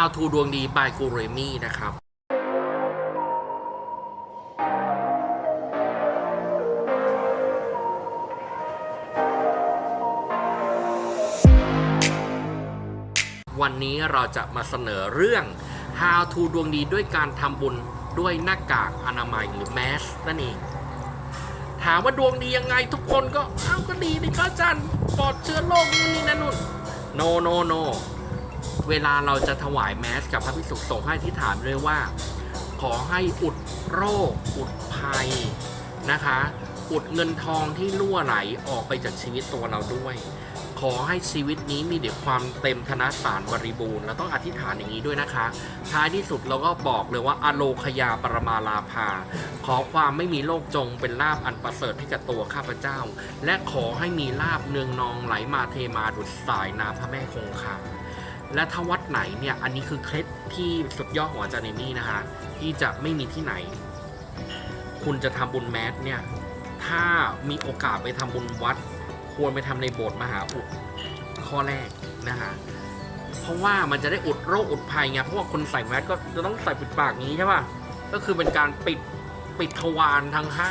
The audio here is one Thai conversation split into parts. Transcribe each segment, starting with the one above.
How to ดวงดี by กูเรมี่นะครับวันนี้เราจะมาเสนอเรื่อง How to ดวงดีด้วยการทำบุญด้วยหน้ากากอนามัยหรือแมสนั่นเอง ถามว่าดวงดียังไงทุกคนก็ เอ้าก็ดีดิพระอาจารย์ปลอดเชื้อโรคนู่นนี่นั่นนู่น no no no เวลาเราจะถวายแมสกับพระภิกษุสงฆ์ให้ที่ฐานเลยว่า ขอให้อุดโรค อุดภัยนะคะ อุดเงินทองที่รั่วไหลออกไปจากชีวิตตัวเราด้วย ขอให้ชีวิตนี้มีแต่ความเต็มธนสารบริบูรณ์เราต้องอธิษฐานอย่างนี้ด้วยนะคะ ท้ายที่สุดเราก็บอกเลยว่าอโลคยาปรมาลาภาขอความไม่มีโรคจงเป็นลาบอันประเสริฐให้กับตัวข้าพเจ้า และขอให้มีลาบเนืองนองไหลมาเทมาดุดสายน้ำพระแม่คงคา และถ้าวัดไหนเนี่ย อันนี้คือเคล็ดที่สุดยอดของอาจารย์เนมี่นะคะ ที่จะไม่มีที่ไหน คุณจะทำบุญแมสเนี่ย ถ้ามีโอกาสไปทำบุญวัด ควรไปทำในโบสถ์มหาอุดข้อแรกนะคะเพราะว่ามันจะได้อุดโรคอุดภัยไงเพราะว่าคนใส่แมสก็จะต้องใส่ปิดปากนี้ใช่ป่ะก็คือเป็นการปิดปิดทวารทั้งห้า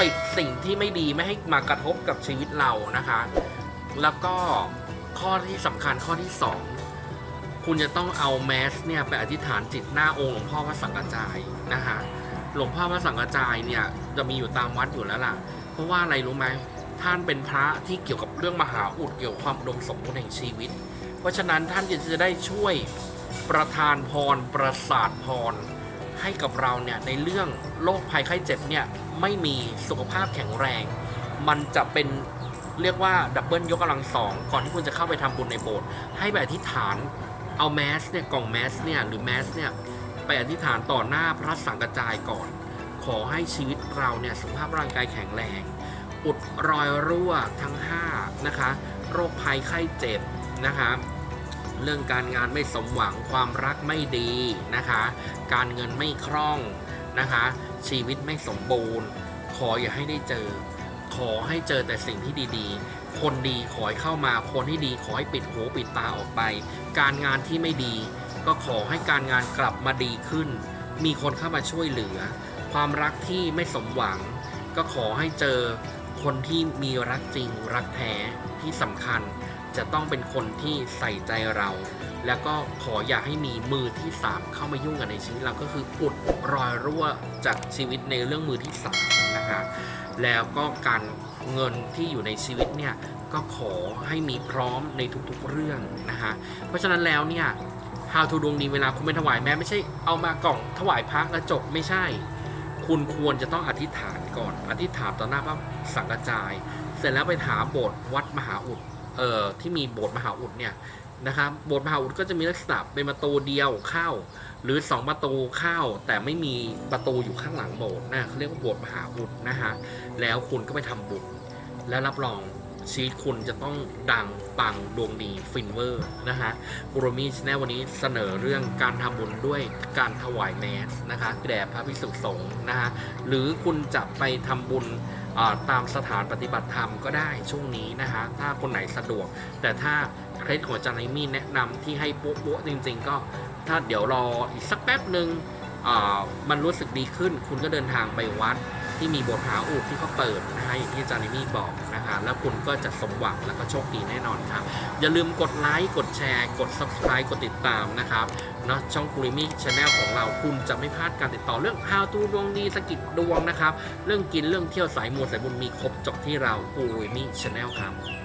ปิดสิ่งที่ไม่ดีไม่ให้มากระทบกับชีวิตเรานะคะ แล้วก็ข้อที่สำคัญข้อที่สอง คุณจะต้องเอาแมสเนี่ยไปอธิษฐานจิตหน้าองค์หลวงพ่อพระสังฆจายนะคะหลวงพ่อพระสังฆจายเนี่ยจะมีอยู่ตามวัดอยู่แล้วล่ะ เพราะว่าอะไรรู้ไหมท่านเป็นพระที่เกี่ยวกับเรื่องมหาอุดเกี่ยวกับความอุดมสมบูรณ์แห่งชีวิต เพราะฉะนั้นท่านจะได้ช่วยประทานพรประสาทพร ให้กับเราเนี่ยในเรื่องโรคภัยไข้เจ็บเนี่ยไม่มีสุขภาพแข็งแรง มันจะเป็นเรียกว่าดับเบิลยกกำลังสองก่อนที่คุณจะเข้าไปทำบุญในโบสถ์ให้ไปอธิษฐาน เอาแมสเนี่ยกล่องแมสเนี่ยหรือแมสเนี่ยไปอธิษฐานต่อหน้าพระสังฆจายก่อน ขอให้ชีวิตเราเนี่ยสุขภาพร่างกายแข็งแรง อุดรอยรั่วทั้ง5นะคะโรคภัยไข้เจ็บนะคะเรื่องการงานไม่สมหวังความรักไม่ดีนะคะ การเงินไม่คล่องนะคะ ชีวิตไม่สมบูรณ์ ขออย่าให้ได้เจอ ขอให้เจอแต่สิ่งที่ดีๆ คนดีขอให้เข้ามา คนที่ดีขอให้ปิดหูปิดตาออกไป การงานที่ไม่ดี ก็ขอให้การงานกลับมาดีขึ้น มีคนเข้ามาช่วยเหลือ ความรักที่ไม่สมหวัง ก็ขอให้เจอคนที่มีรักจริงรักแท้ที่สำคัญจะต้องเป็นคนที่ใส่ใจเรา แล้วก็ขออย่าให้มีมือที่ 3 เข้ามายุ่งกันในชีวิตเราก็คืออุดรอยรั่วจากชีวิตในเรื่องมือที่3นะคะ แล้วก็การเงินที่อยู่ในชีวิตเนี่ยก็ขอให้มีพร้อมในทุกๆเรื่องนะคะเพราะฉะนั้นแล้วเนี่ย How to ดวงดีเวลาคุณไปถวายแม้ไม่ใช่เอามากล่องถวายพระแล้วจบไม่ใช่ คุณควรจะต้องอธิษฐานก่อน อธิษฐานต่อหน้าพระสังกจาย เสร็จแล้วไปหาโบสถ์วัดมหาอุด เอ่อที่มีโบสถ์มหาอุดเนี่ยนะครับโบสถ์มหาอุดก็จะมีลักษณะเป็นประตูเดียวเข้า หรือ 2 ประตูเข้า แต่ไม่มีประตูอยู่ข้างหลังโบสถ์นะเขาเรียกว่าโบสถ์มหาอุดนะฮะแล้วคุณก็ไปทำบุญและรับรองชีวิตคุณจะต้องดังปังดวงดีฟินเวอร์นะฮะกูโรมีชแนลวันนี้เสนอเรื่องการทำบุญด้วยการถวายแมสนะคะแด่พระภิกษุสงฆ์นะฮะหรือคุณจะไปทำบุญ ตามสถานปฏิบัติธรรมก็ได้ช่วงนี้นะฮะถ้าคนไหนสะดวก แต่ถ้าเคล็ดของอาจารย์ไอมี่แนะนำที่ให้ปุ๊บๆจริง ๆ ก็ถ้าเดี๋ยวรออีกสักแป๊บหนึ่งมันรู้สึกดีขึ้น คุณก็เดินทางไปวัด ที่มีบทหาอุดที่เขาเปิดนะฮะอย่างที่อาจารย์นิมี่บอกนะคะแล้วคุณก็จะสมหวังแล้วก็โชคดีแน่นอนครับ อย่าลืมกดไลค์กดแชร์ กด subscribe กดติดตามนะครับเนาะช่องกูริมี่ชาแนลของเราคุณจะไม่พลาดการติดต่อเรื่อง how to ดวงดีสกิดดวงนะครับ เรื่องกินเรื่องเที่ยวสายมูสายบุญมีครบจบที่เรากูริมี่ชาแนลครับ